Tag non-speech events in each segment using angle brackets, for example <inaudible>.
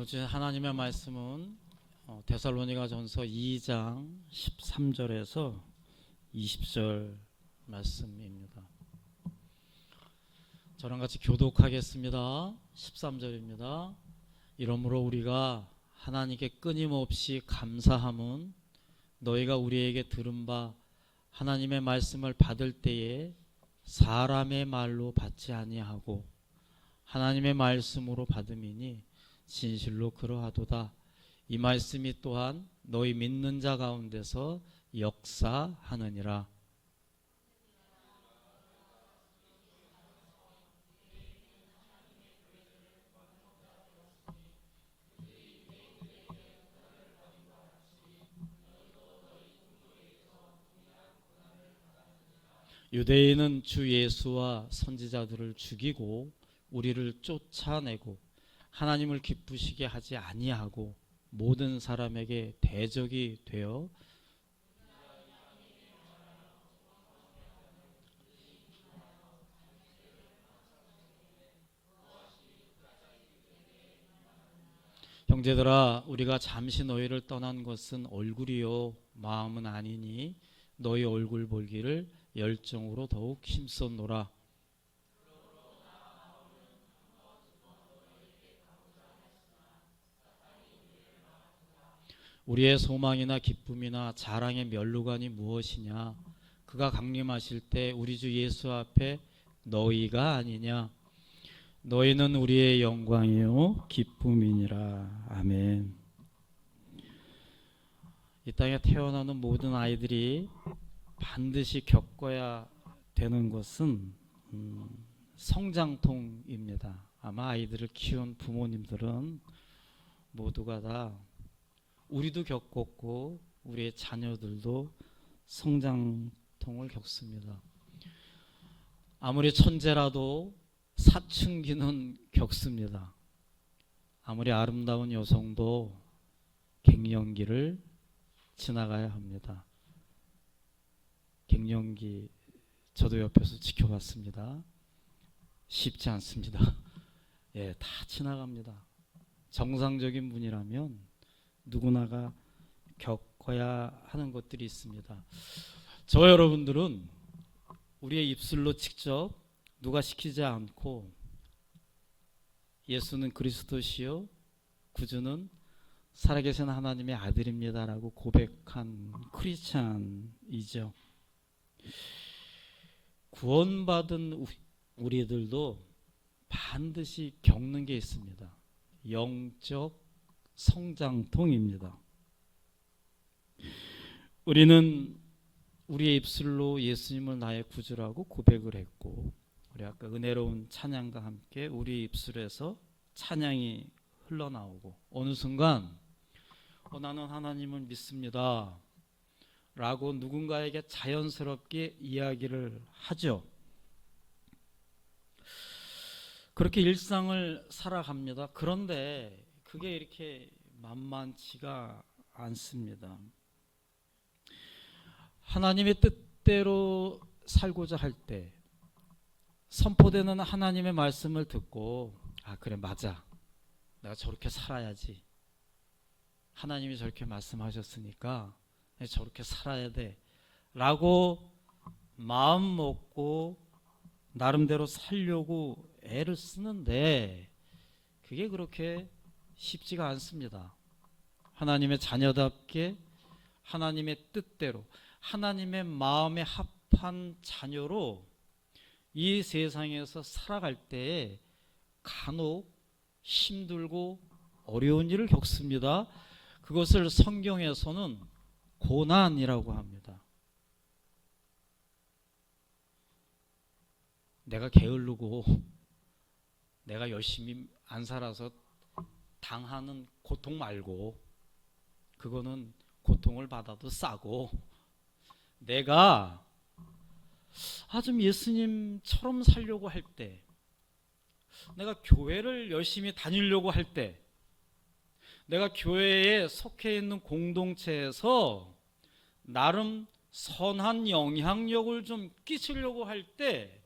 오늘 주신 하나님의 말씀은 어, 데살로니가 전서 2장 13절에서 20절 말씀입니다. 저랑 같이 교독하겠습니다. 13절입니다. 이러므로 우리가 하나님께 끊임없이 감사함은 너희가 우리에게 들은 바 하나님의 말씀을 받을 때에 사람의 말로 받지 아니하고 하나님의 말씀으로 받음이니 진실로 그러하도다. 이 말씀이 또한 너희 믿는 자 가운데서 역사하느니라. 유대인은 주 예수와 선지자들을 죽이고 우리를 쫓아내고 하나님을 기쁘시게 하지 아니하고 모든 사람에게 대적이 되어 형제들아 우리가 잠시 너희를 떠난 것은 얼굴이요 마음은 아니니 너희 얼굴 볼기를 열정으로 더욱 힘썼노라 우리의 소망이나 기쁨이나 자랑의 면류관이 무엇이냐? 그가 강림하실 때 우리 주 예수 앞에 너희가 아니냐? 너희는 우리의 영광이요 기쁨이니라. 아멘. 이 땅에 태어나는 모든 아이들이 반드시 겪어야 되는 것은 음, 성장통입니다. 아마 아이들을 키운 부모님들은 모두가 다 우리도 겪었고 우리의 자녀들도 성장통을 겪습니다. 아무리 천재라도 사춘기는 겪습니다. 아무리 아름다운 여성도 갱년기를 지나가야 합니다. 갱년기 저도 옆에서 지켜봤습니다. 쉽지 않습니다. <laughs> 예, 다 지나갑니다. 정상적인 분이라면 누구나가 겪어야 하는 것들이 있습니다. 저 여러분들은 우리의 입술로 직접 누가 시키지 않고 예수는 그리스도시요 구주는 살아계신 하나님의 아들입니다라고 고백한 크리스찬이죠. 구원받은 우- 우리들도 반드시 겪는 게 있습니다. 영적 성장통입니다. 우리는 우리의 입술로 예수님을 나의 구주라고 고백을 했고 우리 아까 은혜로운 찬양과 함께 우리 입술에서 찬양이 흘러나오고 어느 순간 어, 나는 하나님을 믿습니다 라고 누군가에게 자연스럽게 이야기를 하죠. 그렇게 일상을 살아갑니다. 그런데 그게 이렇게 만만치가 않습니다. 하나님의 뜻대로 살고자 할 때 선포되는 하나님의 말씀을 듣고 아 그래 맞아. 내가 저렇게 살아야지. 하나님이 저렇게 말씀하셨으니까 저렇게 살아야 돼 라고 마음 먹고 나름대로 살려고 애를 쓰는데 그게 그렇게 쉽지가 않습니다. 하나님의 자녀답게 하나님의 뜻대로 하나님의 마음에 합한 자녀로 이 세상에서 살아갈 때에 간혹 힘들고 어려운 일을 겪습니다. 그것을 성경에서는 고난이라고 합니다. 내가 게으르고 내가 열심히 안 살아서 당하는 고통 말고 그거는 고통을 받아도 싸고 내가 아 좀 예수님처럼 살려고 할 때 내가 교회를 열심히 다니려고 할 때 내가 교회에 속해 있는 공동체에서 나름 선한 영향력을 좀 끼치려고 할 때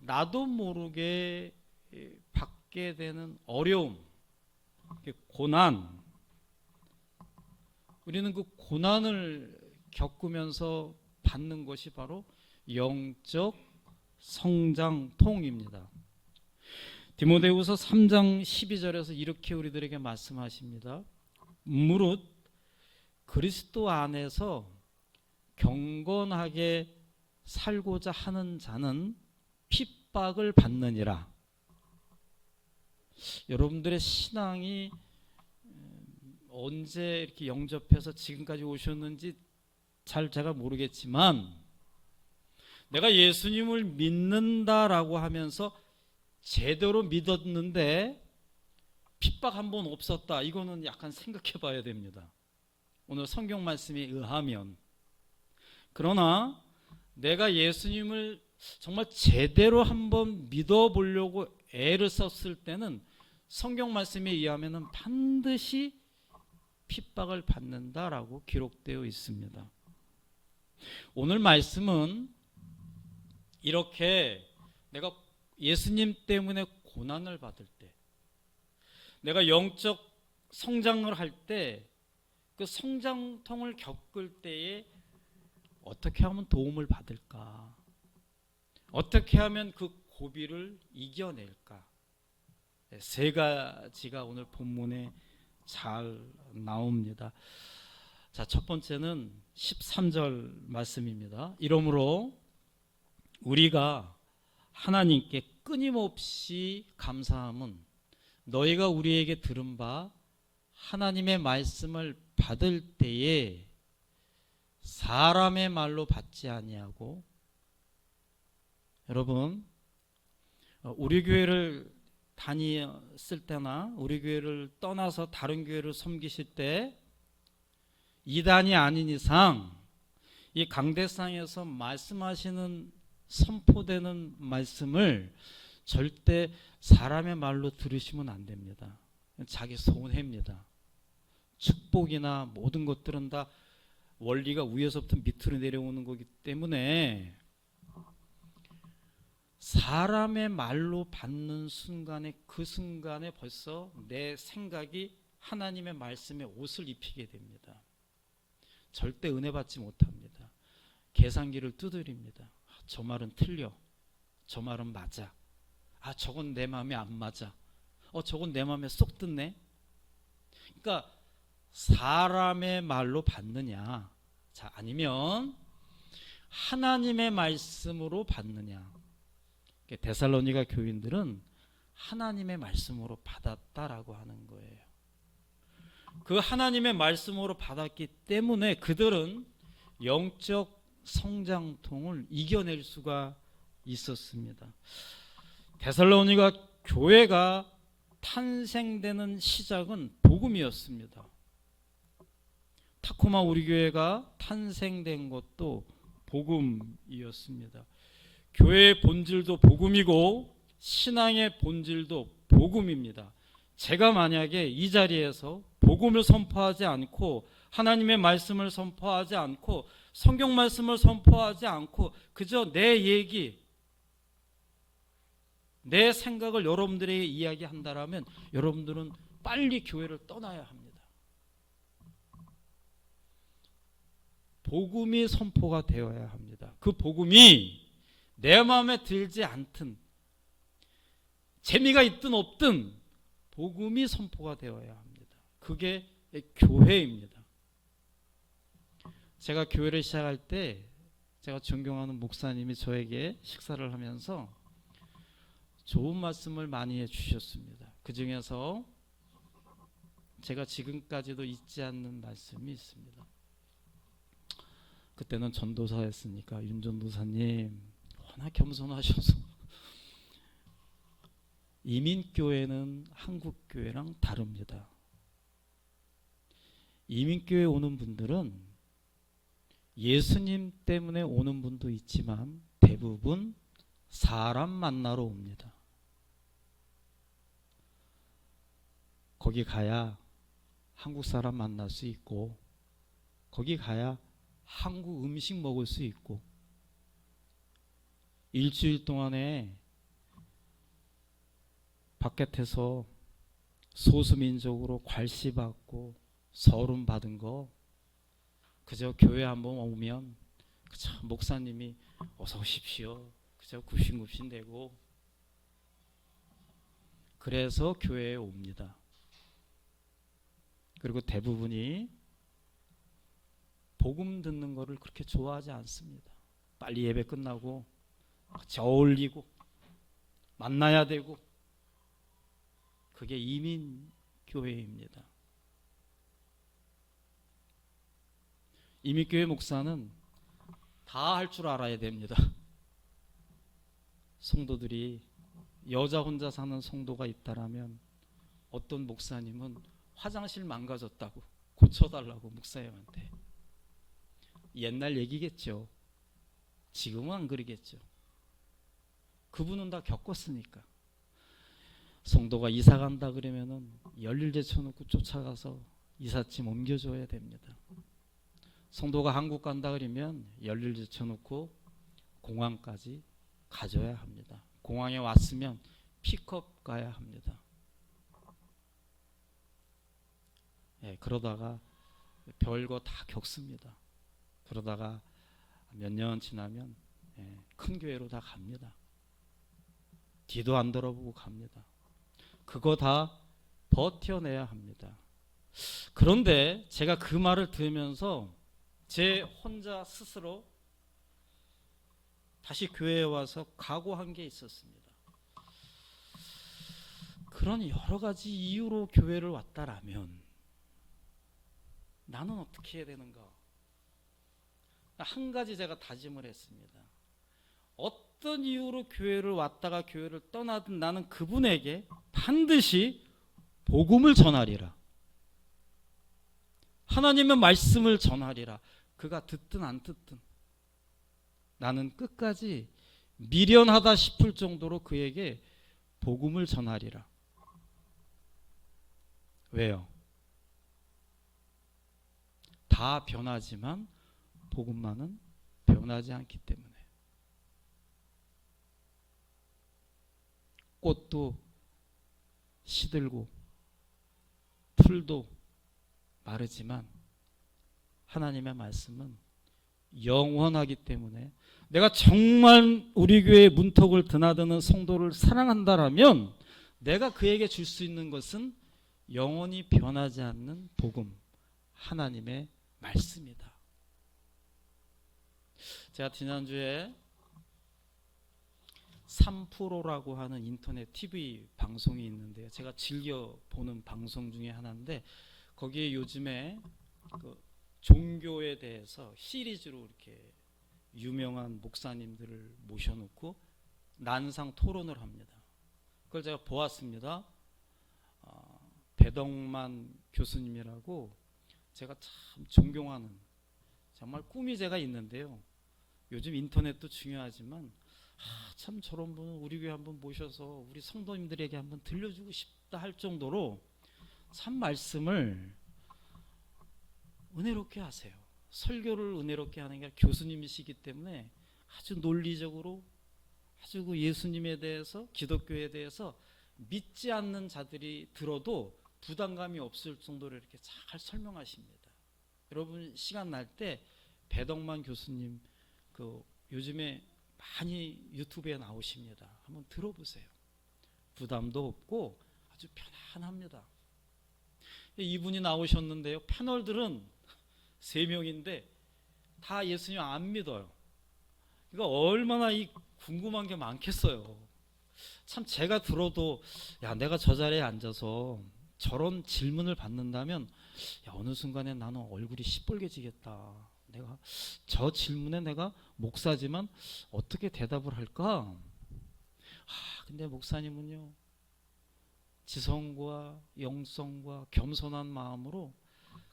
나도 모르게 받게 되는 어려움 고난. 우리는 그 고난을 겪으면서 받는 것이 바로 영적 성장통입니다. 디모데후서 3장 12절에서 이렇게 우리들에게 말씀하십니다. 무릇 그리스도 안에서 경건하게 살고자 하는 자는 핍박을 받느니라. 여러분들의 신앙이 음, 언제 이렇게 영접해서 지금까지 오셨는지 잘 제가 모르겠지만 내가 예수님을 믿는다라고 하면서 제대로 믿었는데 핍박 한 번 없었다. 이거는 약간 생각해 봐야 됩니다. 오늘 성경 말씀에 의하면 그러나 내가 예수님을 정말 제대로 한번 믿어보려고 애를 썼을 때는 성경 말씀에 의하면 반드시 핍박을 받는다라고 기록되어 있습니다. 오늘 말씀은 이렇게 내가 예수님 때문에 고난을 받을 때, 내가 영적 성장을 할 때, 그 성장통을 겪을 때에 어떻게 하면 도움을 받을까? 어떻게 하면 그 고비를 이겨낼까? 네, 세 가지가 오늘 본문에 잘 나옵니다. 자, 첫 번째는 13절 말씀입니다. 이러므로 우리가 하나님께 끊임없이 감사함은 너희가 우리에게 들은 바 하나님의 말씀을 받을 때에 사람의 말로 받지 아니하고 여러분 어, 우리 교회를 다녔을 때나 우리 교회를 떠나서 다른 교회를 섬기실 때 이단이 아닌 이상 이 강대상에서 말씀하시는 선포되는 말씀을 절대 사람의 말로 들으시면 안 됩니다. 자기 손해입니다. 축복이나 모든 것들은 다 원리가 위에서부터 밑으로 내려오는 거기 때문에 사람의 말로 받는 순간에 그 순간에 벌써 내 생각이 하나님의 말씀에 옷을 입히게 됩니다. 절대 은혜 받지 못합니다. 계산기를 두드립니다. 아, 저 말은 틀려. 저 말은 맞아. 아, 저건 내 마음에 안 맞아. 어, 저건 내 마음에 쏙 드네. 그러니까 사람의 말로 받느냐? 자, 아니면 하나님의 말씀으로 받느냐? 데살로니가 교인들은 하나님의 말씀으로 받았다라고 하는 거예요. 그 하나님의 말씀으로 받았기 때문에 그들은 영적 성장통을 이겨낼 수가 있었습니다. 데살로니가 교회가 탄생되는 시작은 복음이었습니다. 타코마 우리 교회가 탄생된 것도 복음이었습니다. 교회의 본질도 복음이고 신앙의 본질도 복음입니다. 제가 만약에 이 자리에서 복음을 선포하지 않고 하나님의 말씀을 선포하지 않고 성경 말씀을 선포하지 않고 그저 내 얘기 내 생각을 여러분들에게 이야기한다라면 여러분들은 빨리 교회를 떠나야 합니다. 복음이 선포가 되어야 합니다. 그 복음이 내 마음에 들지 않든 재미가 있든 없든 복음이 선포가 되어야 합니다. 그게 교회입니다. 제가 교회를 시작할 때 제가 존경하는 목사님이 저에게 식사를 하면서 좋은 말씀을 많이 해 주셨습니다. 그 중에서 제가 지금까지도 잊지 않는 말씀이 있습니다. 그때는 전도사였으니까 윤 전도사님 워낙 겸손하셔서 이민교회는 한국교회랑 다릅니다. 이민교회 오는 분들은 예수님 때문에 오는 분도 있지만 대부분 사람 만나러 옵니다. 거기 가야 한국 사람 만날 수 있고, 거기 가야 한국 음식 먹을 수 있고, 일주일 동안에 바깥에서 소수민족으로 괄시받고 서름 받은 거 그저 교회 한번 오면 그저 목사님이 어서 오십시오. 그저 굽신굽신 대고 그래서 교회에 옵니다. 그리고 대부분이 복음 듣는 거를 그렇게 좋아하지 않습니다. 빨리 예배 끝나고 어울리고 만나야 되고 그게 이민 교회입니다. 이민 교회 목사는 다 할 줄 알아야 됩니다. 성도들이 여자 혼자 사는 성도가 있다라면 어떤 목사님은 화장실 망가졌다고 고쳐달라고 목사님한테 옛날 얘기겠죠. 지금은 안 그러겠죠. 그분은 다 겪었으니까. 성도가 이사 간다 그러면은 열일 제쳐놓고 쫓아가서 이삿짐 옮겨줘야 됩니다. 성도가 한국 간다 그러면 열일 제쳐놓고 공항까지 가져야 합니다. 공항에 왔으면 픽업 가야 합니다. 예, 그러다가 별거 다 겪습니다. 그러다가 몇 년 지나면 예, 큰 교회로 다 갑니다. 뒤도 안 돌아보고 갑니다. 그거 다 버텨내야 합니다. 그런데 제가 그 말을 들으면서 제 혼자 스스로 다시 교회에 와서 각오한 게 있었습니다. 그런 여러 가지 이유로 교회를 왔다라면 나는 어떻게 해야 되는가? 한 가지 제가 다짐을 했습니다. 어떤 이유로 교회를 왔다가 교회를 떠나든 나는 그분에게 반드시 복음을 전하리라. 하나님의 말씀을 전하리라. 그가 듣든 안 듣든 나는 끝까지 미련하다 싶을 정도로 그에게 복음을 전하리라. 왜요? 다 변하지만 복음만은 변하지 않기 때문에 꽃도 시들고 풀도 마르지만 하나님의 말씀은 영원하기 때문에 내가 정말 우리 교회 문턱을 드나드는 성도를 사랑한다라면 내가 그에게 줄 수 있는 것은 영원히 변하지 않는 복음 하나님의 말씀이다. 제가 지난주에 3프로라고 하는 인터넷 TV 방송이 있는데요. 제가 즐겨 보는 방송 중에 하나인데 거기에 요즘에 그 종교에 대해서 시리즈로 이렇게 유명한 목사님들을 모셔놓고 난상 토론을 합니다. 그걸 제가 보았습니다. 어, 배덕만 교수님이라고 제가 참 존경하는 정말 꿈이 제가 있는데요. 요즘 인터넷도 중요하지만 아, 참 저런 분은 우리 교회 한번 모셔서 우리 성도님들에게 한번 들려주고 싶다 할 정도로 참 말씀을 은혜롭게 하세요. 설교를 은혜롭게 하는 게 교수님이시기 때문에 아주 논리적으로 아주 그 예수님에 대해서 기독교에 대해서 믿지 않는 자들이 들어도 부담감이 없을 정도로 이렇게 잘 설명하십니다. 여러분 시간 날 때 배덕만 교수님 그 요즘에 많이 유튜브에 나오십니다. 한번 들어보세요. 부담도 없고 아주 편안합니다. 이분이 나오셨는데요. 패널들은 <laughs> 세 명인데 다 예수님 안 믿어요. 그러니까 얼마나 이 궁금한 게 많겠어요. 참 제가 들어도 야 내가 저 자리에 앉아서 저런 질문을 받는다면 야, 어느 순간에 나는 얼굴이 시뻘개지겠다. 내가 저 질문에 내가 목사지만 어떻게 대답을 할까? 아, 근데 목사님은요. 지성과 영성과 겸손한 마음으로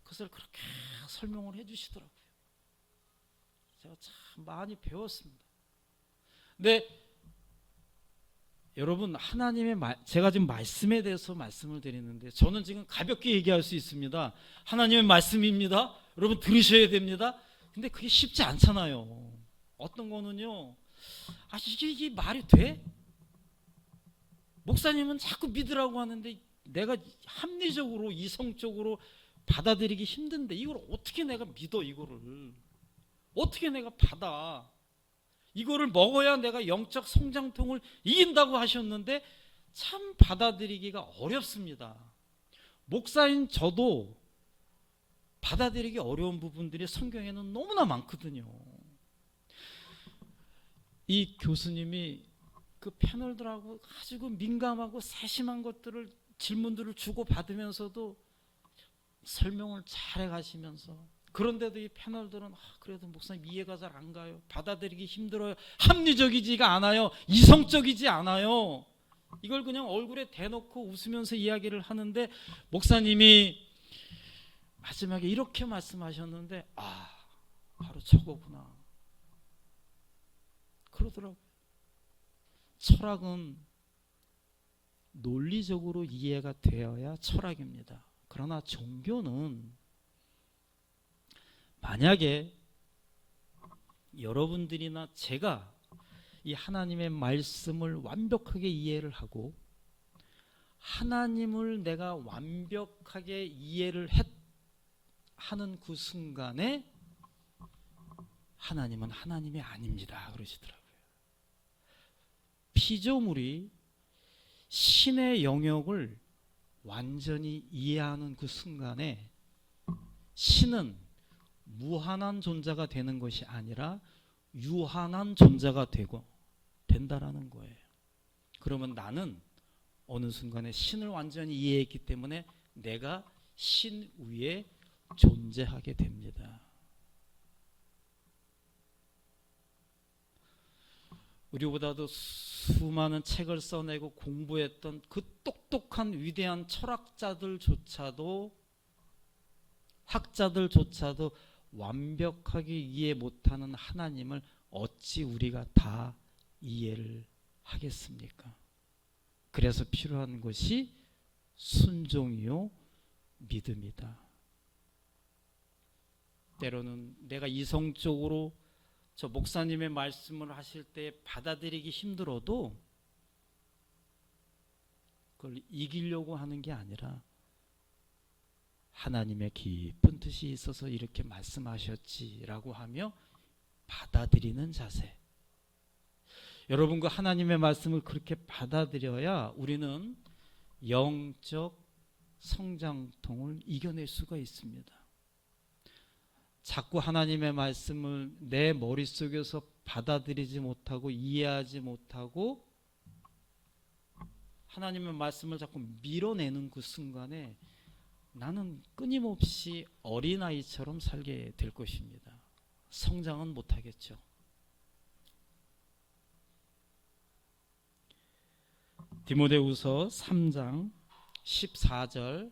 그것을 그렇게 설명을 해 주시더라고요. 제가 참 많이 배웠습니다. 근데 여러분 하나님의 말, 제가 지금 말씀에 대해서 말씀을 드리는데 저는 지금 가볍게 얘기할 수 있습니다. 하나님의 말씀입니다. 여러분 들으셔야 됩니다. 근데 그게 쉽지 않잖아요. 어떤 거는요. 아 이게, 이게 말이 돼? 목사님은 자꾸 믿으라고 하는데 내가 합리적으로 이성적으로 받아들이기 힘든데 이걸 어떻게 내가 믿어 이거를 어떻게 내가 받아 이거를 먹어야 내가 영적 성장통을 이긴다고 하셨는데 참 받아들이기가 어렵습니다. 목사인 저도 받아들이기 어려운 부분들이 성경에는 너무나 많거든요. 이 교수님이 그 패널들하고 아주 그 민감하고 세심한 것들을 질문들을 주고 받으면서도 설명을 잘 해 가시면서 그런데도 이 패널들은 아, 그래도 목사님 이해가 잘 안 가요. 받아들이기 힘들어요. 합리적이지가 않아요. 이성적이지 않아요. 이걸 그냥 얼굴에 대놓고 웃으면서 이야기를 하는데 목사님이 마지막에 이렇게 말씀하셨는데 아 바로 저거구나 그러더라고요. 철학은 논리적으로 이해가 되어야 철학입니다. 그러나 종교는 만약에 여러분들이나 제가 이 하나님의 말씀을 완벽하게 이해를 하고 하나님을 내가 완벽하게 이해를 했, 하는 그 순간에 하나님은 하나님이 아닙니다. 그러시더라고요. 피조물이 신의 영역을 완전히 이해하는 그 순간에 신은 무한한 존재가 되는 것이 아니라 유한한 존재가 되고 된다라는 거예요. 그러면 나는 어느 순간에 신을 완전히 이해했기 때문에 내가 신 위에 존재하게 됩니다. 우리보다도 수많은 책을 써내고 공부했던 그 똑똑한 위대한 철학자들조차도 학자들조차도 완벽하게 이해 못하는 하나님을 어찌 우리가 다 이해를 하겠습니까? 그래서 필요한 것이 순종이요 믿음이다. 때로는 내가 이성적으로 저 목사님의 말씀을 하실 때 받아들이기 힘들어도 그걸 이기려고 하는 게 아니라 하나님의 깊은 뜻이 있어서 이렇게 말씀하셨지라고 하며 받아들이는 자세. 여러분 그 하나님의 말씀을 그렇게 받아들여야 우리는 영적 성장통을 이겨낼 수가 있습니다. 자꾸 하나님의 말씀을 내 머릿속에서 받아들이지 못하고 이해하지 못하고 하나님의 말씀을 자꾸 밀어내는 그 순간에 나는 끊임없이 어린아이처럼 살게 될 것입니다. 성장은 못하겠죠. 디모데후서 3장 14절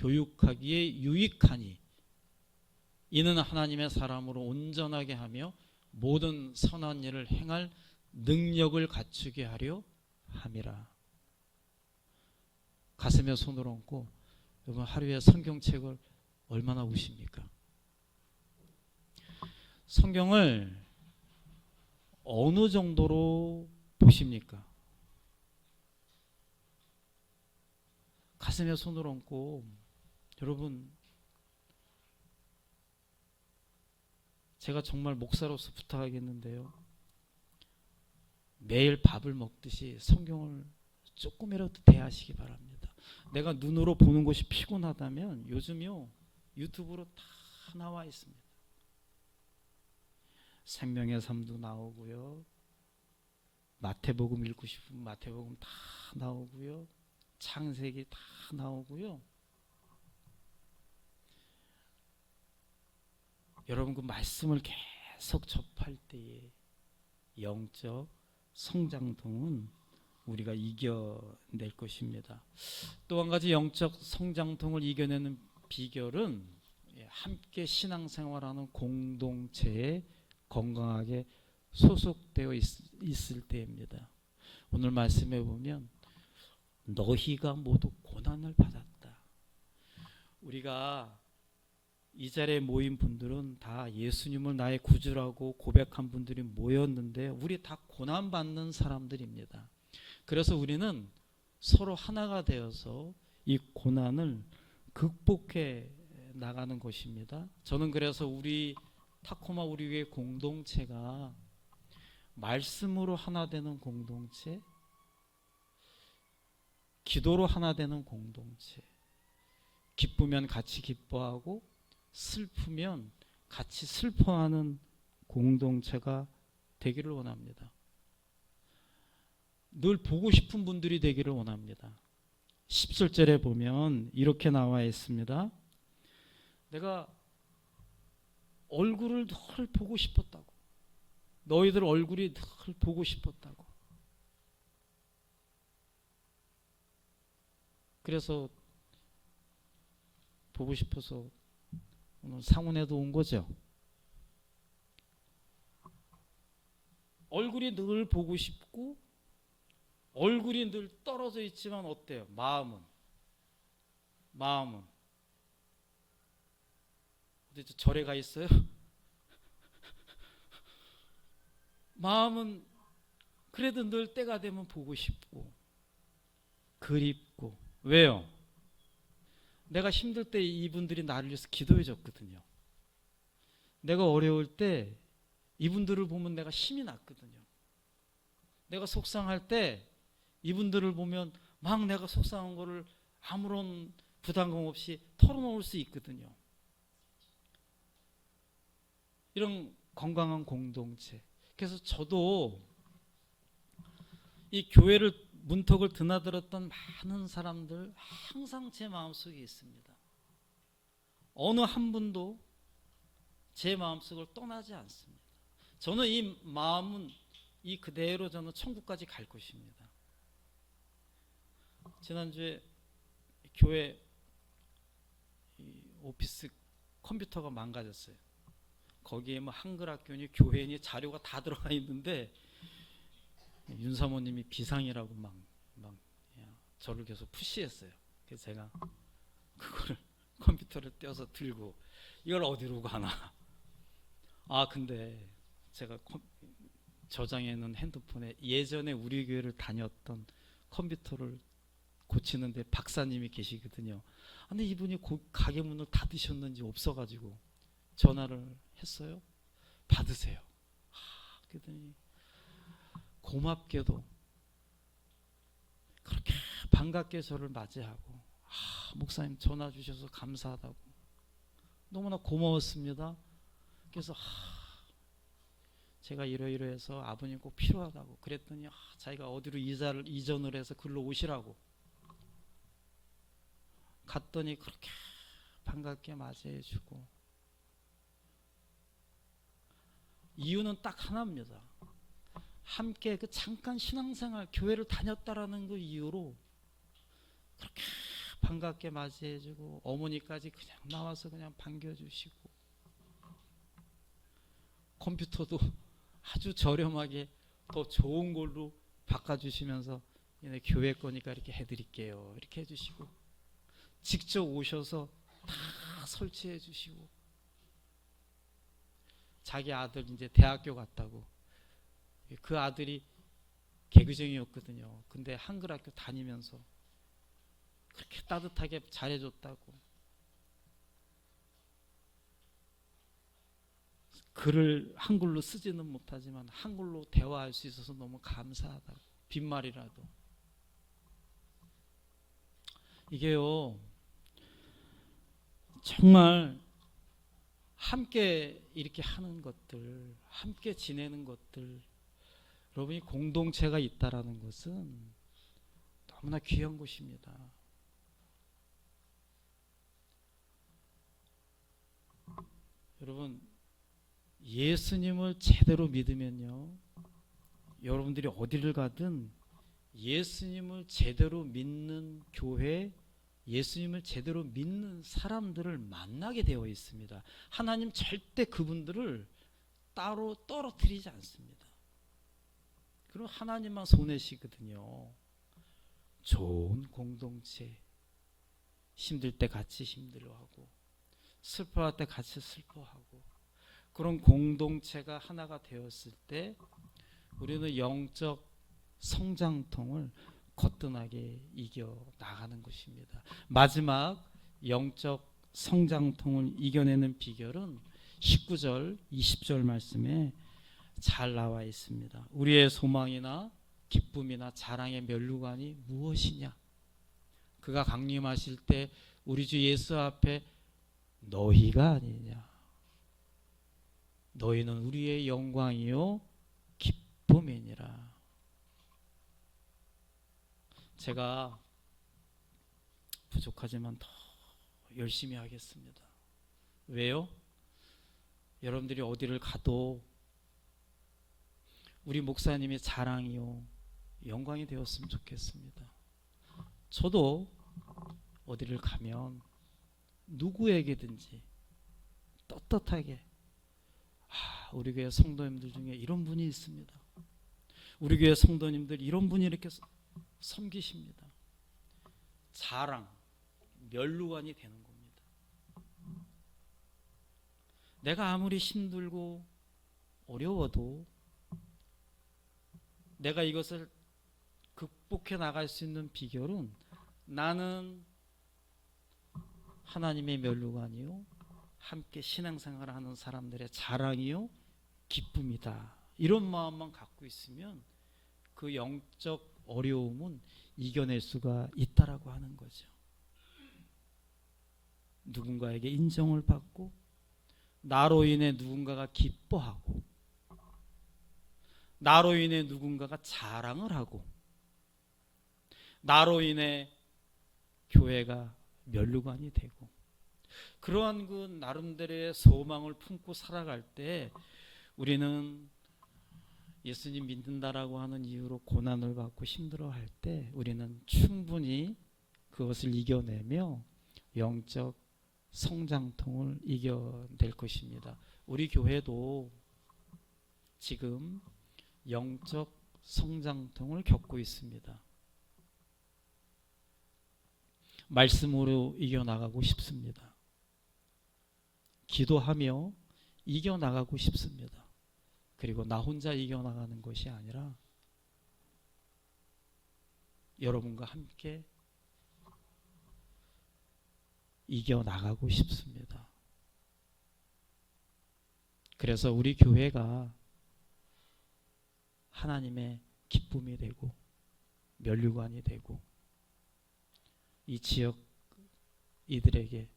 교육하기에 유익하니 이는 하나님의 사람으로 온전하게 하며 모든 선한 일을 행할 능력을 갖추게 하려 함이라. 가슴에 손을 얹고 여러분 하루에 성경책을 얼마나 우십니까? 성경을 어느 정도로 보십니까? 가슴에 손을 얹고 여러분 제가 정말 목사로서 부탁하겠는데요. 매일 밥을 먹듯이 성경을 조금이라도 대하시기 바랍니다. 내가 눈으로 보는 것이 피곤하다면 요즘요 유튜브로 다 나와 있습니다. 생명의 삶도 나오고요. 마태복음 읽고 싶으면 마태복음 다 나오고요. 창세기 다 나오고요. 여러분 그 말씀을 계속 접할 때에 영적 성장통은 우리가 이겨낼 것입니다. 또 한 가지 영적 성장통을 이겨내는 비결은 예, 함께 신앙생활하는 공동체에 건강하게 소속되어 있, 있을 때입니다. 오늘 말씀해 보면 너희가 모두 고난을 받았다. 우리가 이 자리에 모인 분들은 다 예수님을 나의 구주라고 고백한 분들이 모였는데 우리 다 고난 받는 사람들입니다. 그래서 우리는 서로 하나가 되어서 이 고난을 극복해 나가는 것입니다. 저는 그래서 우리 타코마 우리 교회 공동체가 말씀으로 하나 되는 공동체, 기도로 하나 되는 공동체, 기쁘면 같이 기뻐하고 슬프면 같이 슬퍼하는 공동체가 되기를 원합니다. 늘 보고 싶은 분들이 되기를 원합니다. 10절절에 보면 이렇게 나와 있습니다. 내가 얼굴을 늘 보고 싶었다고. 너희들 얼굴이 늘 보고 싶었다고. 그래서 보고 싶어서 오늘 상훈에도 온 거죠. 얼굴이 늘 보고 싶고 얼굴이 늘 떨어져 있지만 어때요? 마음은 마음은 저 절에 가 있어요? <laughs> 마음은 그래도 늘 때가 되면 보고 싶고 그립고 왜요? 내가 힘들 때 이분들이 나를 위해서 기도해 줬거든요. 내가 어려울 때 이분들을 보면 내가 힘이 났거든요. 내가 속상할 때 이분들을 보면 막 내가 속상한 거를 아무런 부담감 없이 털어놓을 수 있거든요. 이런 건강한 공동체. 그래서 저도 이 교회를 문턱을 드나들었던 많은 사람들 항상 제 마음속에 있습니다. 어느 한 분도 제 마음속을 떠나지 않습니다. 저는 이 마음은 이 그대로 저는 천국까지 갈 것입니다. 지난주에 교회 오피스 컴퓨터가 망가졌어요. 거기에 뭐 한글 학교니 교회니 자료가 다 들어가 있는데 윤 사모님이 비상이라고 막, 막 저를 계속 푸시했어요. 그래서 제가 그거를 <laughs> 컴퓨터를 떼어서 들고 이걸 어디로 가나. <laughs> 아 근데 제가 컴, 저장해 놓은 핸드폰에 예전에 우리 교회를 다녔던 컴퓨터를 고치는데 박사님이 계시거든요. 근데 이분이 고, 가게 문을 닫으셨는지 없어가지고 전화를 했어요. 받으세요. 아, 그랬더니 고맙게도 그렇게 반갑게 저를 맞이하고 아, 목사님 전화 주셔서 감사하다고 너무나 고마웠습니다. 그래서 아, 제가 이러이러해서 아버님 꼭 필요하다고 그랬더니 아, 자기가 어디로 이자를 이전을 해서 글로 오시라고 갔더니 그렇게 반갑게 맞이해주고 이유는 딱 하나입니다. 함께 그 잠깐 신앙생활 교회를 다녔다라는 그 이유로 그렇게 반갑게 맞이해주고 어머니까지 그냥 나와서 그냥 반겨주시고 컴퓨터도 아주 저렴하게 더 좋은 걸로 바꿔주시면서 얘네 교회 거니까 이렇게 해드릴게요. 이렇게 해주시고 직접 오셔서 다 설치해 주시고 자기 아들 이제 대학교 갔다고 그 아들이 개그쟁이였거든요. 근데 한글 학교 다니면서 그렇게 따뜻하게 잘해줬다고. 글을 한글로 쓰지는 못하지만 한글로 대화할 수 있어서 너무 감사하다고. 빈말이라도. 이게요, 정말 함께 이렇게 하는 것들, 함께 지내는 것들, 여러분이 공동체가 있다라는 것은 너무나 귀한 것입니다. 여러분 예수님을 제대로 믿으면요. 여러분들이 어디를 가든 예수님을 제대로 믿는 교회, 예수님을 제대로 믿는 사람들을 만나게 되어 있습니다. 하나님 절대 그분들을 따로 떨어뜨리지 않습니다. 그럼 하나님만 손해시거든요. 좋은 공동체, 힘들 때 같이 힘들어하고, 슬퍼할 때 같이 슬퍼하고, 그런 공동체가 하나가 되었을 때 우리는 영적 성장통을 거뜬하게 이겨 나가는 것입니다. 마지막 영적 성장통을 이겨내는 비결은 19절, 20절 말씀에 잘 나와 있습니다. 우리의 소망이나 기쁨이나 자랑의 멸류관이 무엇이냐? 그가 강림하실 때 우리 주 예수 앞에 너희가 아니냐? 너희는 우리의 영광이요 기쁨이니라. 제가 부족하지만 더 열심히 하겠습니다. 왜요? 여러분들이 어디를 가도 우리 목사님의 자랑이요 영광이 되었으면 좋겠습니다. 저도 어디를 가면 누구에게든지 떳떳하게 아, 우리 교회 성도님들 중에 이런 분이 있습니다. 우리 교회 성도님들 이런 분이 이렇게 섬기십니다. 자랑, 멸루관이 되는 겁니다. 내가 아무리 힘들고 어려워도 내가 이것을 극복해 나갈 수 있는 비결은 나는 하나님의 멸루관이요 함께 신앙생활을 하는 사람들의 자랑이요 기쁨이다. 이런 마음만 갖고 있으면 그 영적 어려움은 이겨낼 수가 있다라고 하는 거죠. 누군가에게 인정을 받고 나로 인해 누군가가 기뻐하고 나로 인해 누군가가 자랑을 하고 나로 인해 교회가 멸류관이 되고 그러한 그 나름대로의 소망을 품고 살아갈 때 우리는 예수님 믿는다라고 하는 이유로 고난을 받고 힘들어할 때 우리는 충분히 그것을 이겨내며 영적 성장통을 이겨낼 것입니다. 우리 교회도 지금 영적 성장통을 겪고 있습니다. 말씀으로 이겨나가고 싶습니다. 기도하며 이겨나가고 싶습니다. 그리고 나 혼자 이겨나가는 것이 아니라 여러분과 함께 이겨나가고 싶습니다. 그래서 우리 교회가 하나님의 기쁨이 되고 면류관이 되고 이 지역 이들에게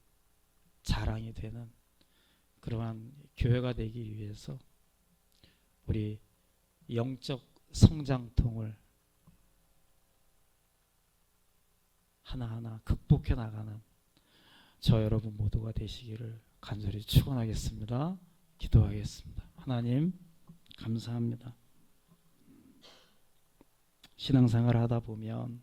자랑이 되는 그러한 교회가 되기 위해서 우리 영적 성장통을 하나하나 극복해 나가는 저 여러분 모두가 되시기를 간절히 축원하겠습니다. 기도하겠습니다. 하나님 감사합니다. 신앙생활 하다 보면